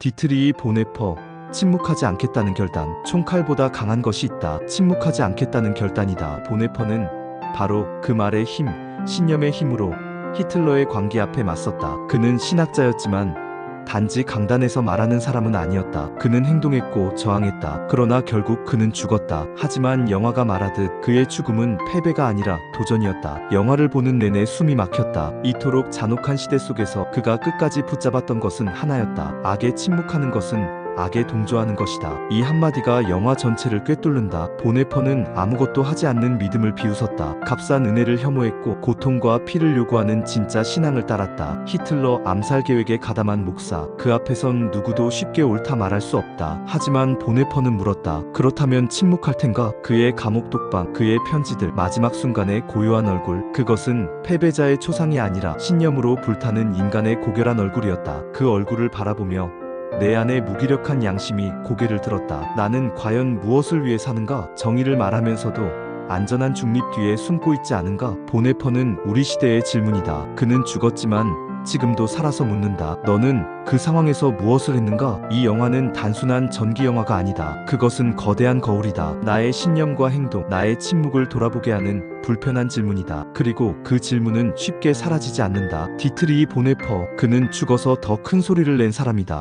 디트리 보네퍼 침묵하지 않겠다는 결단. 총칼보다 강한 것이 있다. 침묵하지 않겠다는 결단이다. 보네퍼는 바로 그 말의 힘 신념의 힘으로 히틀러의 광기 앞에 맞섰다. 그는 신학자였지만 단지 강단에서 말하는 사람은 아니었다. 그는 행동했고 저항했다. 그러나 결국 그는 죽었다. 하지만 영화가 말하듯 그의 죽음은 패배가 아니라 도전이었다. 영화를 보는 내내 숨이 막혔다. 이토록 잔혹한 시대 속에서 그가 끝까지 붙잡았던 것은 하나였다. 악에 침묵하는 것은 악에 동조하는 것이다. 이 한마디가 영화 전체를 꿰뚫는다. 보네퍼는 아무것도 하지 않는 믿음을 비웃었다. 값싼 은혜를 혐오했고 고통과 피를 요구하는 진짜 신앙을 따랐다. 히틀러 암살 계획에 가담한 목사. 그 앞에선 누구도 쉽게 옳다 말할 수 없다. 하지만 보네퍼는 물었다. 그렇다면 침묵할 텐가? 그의 감옥 독방, 그의 편지들, 마지막 순간의 고요한 얼굴. 그것은 패배자의 초상이 아니라 신념으로 불타는 인간의 고결한 얼굴이었다. 그 얼굴을 바라보며 내 안에 무기력한 양심이 고개를 들었다. 나는 과연 무엇을 위해 사는가? 정의를 말하면서도 안전한 중립 뒤에 숨고 있지 않은가? 보네퍼는 우리 시대의 질문이다. 그는 죽었지만 지금도 살아서 묻는다. 너는 그 상황에서 무엇을 했는가? 이 영화는 단순한 전기 영화가 아니다. 그것은 거대한 거울이다. 나의 신념과 행동, 나의 침묵을 돌아보게 하는 불편한 질문이다. 그리고 그 질문은 쉽게 사라지지 않는다. 디트리 보네퍼, 그는 죽어서 더 큰 소리를 낸 사람이다.